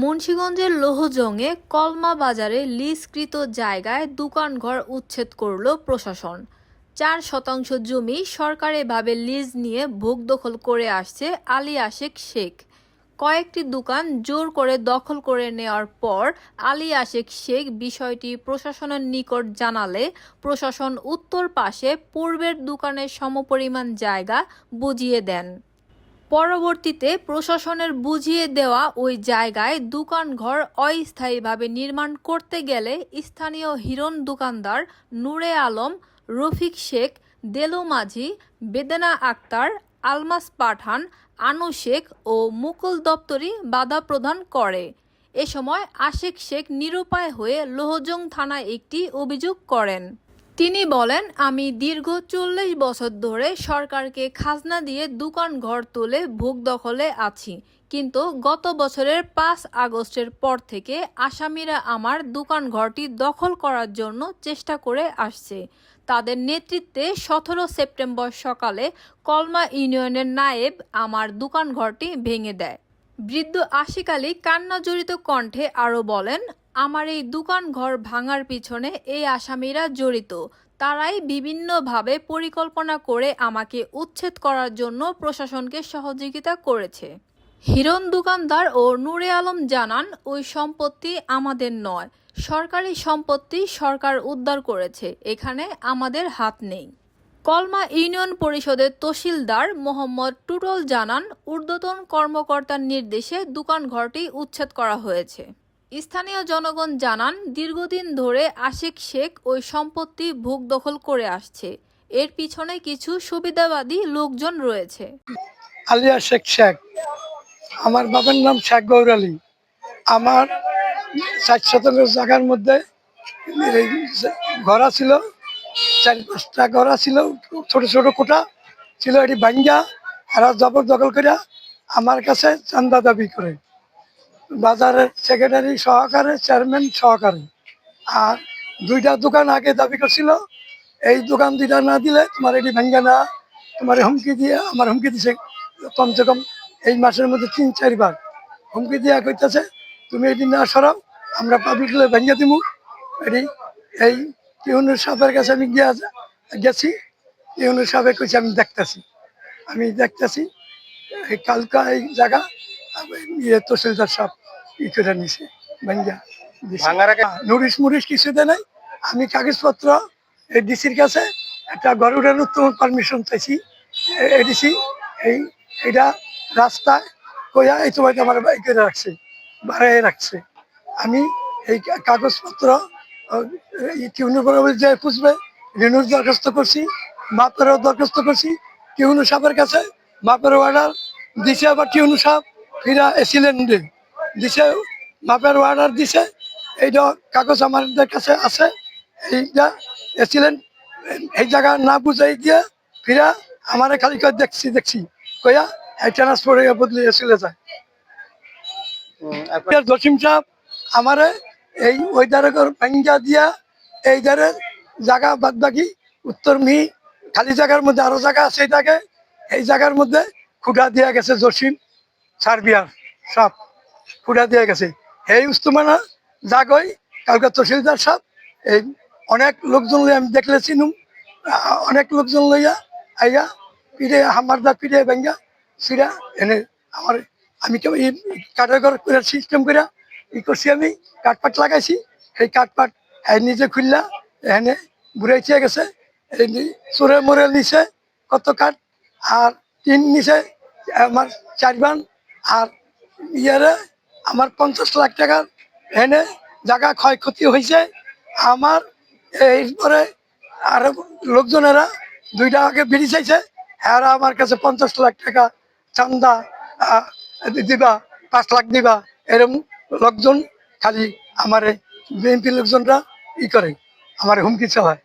মুন্সিগঞ্জের লোহজংয়ে কলমা বাজারে লিজকৃত জায়গায় দোকানঘর উচ্ছেদ করল প্রশাসন। চার শতাংশ জমি সরকারিভাবে লিজ নিয়ে ভোগ দখল করে আসছে আলী আশেক শেখ। কয়েকটি দোকান জোর করে দখল করে নেওয়ার পর আলী আশেক শেখ বিষয়টি প্রশাসনের নিকট জানালে প্রশাসন উত্তর পাশে পূর্বের দোকানের সমপরিমাণ জায়গা বুঝিয়ে দেন। পরবর্তীতে প্রশাসনের বুঝিয়ে দেওয়া ওই জায়গায় দোকানঘর অস্থায়ীভাবে নির্মাণ করতে গেলে স্থানীয় হিরণ দোকানদার নূরে আলম, রফিক শেখ, দেলু মাঝি, বেদেনা আক্তার, আলমাস পাঠান, আনু শেখ ও মুকুল দপ্তরি বাধা প্রদান করে। এ সময় আশেক শেখ নিরুপায় হয়ে লোহজং থানায় একটি অভিযোগ করেন। তিনি বলেন, আমি দীর্ঘ চল্লিশ বছর ধরে সরকারকে খাজনা দিয়ে দোকান ঘর তুলে ভোগ দখলে আছি। কিন্তু গত বছরের পাঁচ আগস্টের পর থেকে আসামিরা আমার দোকান ঘরটি দখল করার জন্য চেষ্টা করে আসছে। তাদের নেতৃত্বে সতেরো সেপ্টেম্বর সকালে কলমা ইউনিয়নের নায়েব আমার দোকান ঘরটি ভেঙে দেয়। বৃদ্ধ আশিক আলী কান্নাজড়িত কণ্ঠে আরও বলেন আমার এই দোকান ঘর ভাঙার পিছনে এই আসামিরা জড়িত। তারাই বিভিন্নভাবে পরিকল্পনা করে আমাকে উচ্ছেদ করার জন্য প্রশাসনকে সহযোগিতা করেছে। হিরণ দোকানদার ও নূরে আলম জানান, ওই সম্পত্তি আমাদের নয়, সরকারি সম্পত্তি সরকার উদ্ধার করেছে, এখানে আমাদের হাত নেই। কলমা ইউনিয়ন পরিষদের তহসিলদার মোহাম্মদ টুটল জানান, ঊর্ধ্বতন কর্মকর্তার নির্দেশে দোকানঘরটি উচ্ছেদ করা হয়েছে। স্থানীয় জনগণ জানান, দীর্ঘদিন ধরে আশিক শেখ ওই সম্পত্তি ভোগ দখল করে আসছে। এর পিছনে কিছু সুবিধাবাদী লোকজন রয়েছে। আলিয়া শেখ শেখ, আমার বাবার নাম শেখ গৌর আলী। আমার ষাট শতাংশ জায়গার মধ্যে ঘরা ছিল, চার পাঁচটা ঘরা ছিল, ছোট ছোট কোটা ছিল, এটি ভাঙ্গা, এরা জবরদখল করে আমার কাছে চান্দা দাবি করে। বাজারের সেক্রেটারি সহকারে চেয়ারম্যান সহকারে। আর দুইটা দোকান আগে দাবি করছিল, এই দোকান দুইটা না দিলে তোমার এটি ভাঙ্গা না, তোমার হুমকি দিয়ে আমার হুমকি দিছে কমসে কম এই মাসের মধ্যে তিন চারবার হুমকি দিয়া কইতেছে, তুমি এটি না সরাও, আমরা পাবলিকলে ভেঙে দিমু। এটি এই টিউনের সাপের কাছে আমি গিয়া গেছি, টিউনের সাপে কইছে, আমি দেখতেছি আমি দেখতেছি, এই কালকা এই জায়গা ইয়ে তহসিলদার সাপ। ই করে নিছে ভেঙ্গা নুরিশ মুরিশ কিছু দেয় নাই। আমি কাগজপত্র ডিসির কাছে একটা গরুরের উত্তম পারমিশন চাইছি এডিসি এই এটা রাস্তায় কইয়া এই তোমাকে আমার বাইক রাখছে বাড়াই রাখছে। আমি এই কাগজপত্র টিউনু করে যে খুঁজবে রেনুর দরখাস্ত করছি মাপেরও দরখাস্ত করছি টিউনু সাহেবের কাছে মাপের অর্ডার দিছে আবার টিউনু সাহেব ফিরা এসিলেন দিছে মাপের অর্ডার দিছে এইটা কাগজ আমাদের কাছে আছে এইটা এসিলেন এই জায়গা না বুঝাই দিয়ে ফিরা আমারে খালি করে দেখছি দেখছি কইয়া এই ট্রান্সপোর্ট বদলে চলে যায়। জসিম সাহেব আমারে এই ওই ধারে ভাঙ্গা দিয়া এই ধারে জায়গা বাদ বাকি উত্তর মি খালি জায়গার মধ্যে আরও জায়গা আছে এটাকে এই জায়গার মধ্যে খুঁটা দিয়া গেছে জসিম সার্বিয়ার সাপ। খুঁটা দিয়া গেছে। এই উস্তমানা জাগই কালকে তহসিলদার সাহেব, এই অনেক লোকজন লই আমি দেখলে চিনুম অনেক লোকজন লইয়া আইয়া পিঠে হামারদা পিঠে ভেঙ্গা সিরা এনে আমার আমি কেউ এই কাঠের ঘর সিস্টেম করে ই করছি আমি, কাঠপাট লাগাইছি। সেই কাঠপাট নিজে খুললা এখানে বুড়াইছে গেছে, এই চোরে মোরে নিছে কত কাঠ, আর টিন নিছে আমার চারবান, আর ইয়ারে আমার পঞ্চাশ লাখ টাকার এনে জায়গা ক্ষয়ক্ষতি হয়েছে। আমার এরপরে আর লোকজনেরা দুইটা আগে বেরিয়ে চাইছে, এরা আমার কাছে পঞ্চাশ লাখ টাকা চান্দা দিবা, পাঁচ লাখ দিবা এরকম লোকজন খালি আমার বিএনপি লোকজনরা ই করে, আমার হুমকি চালায়।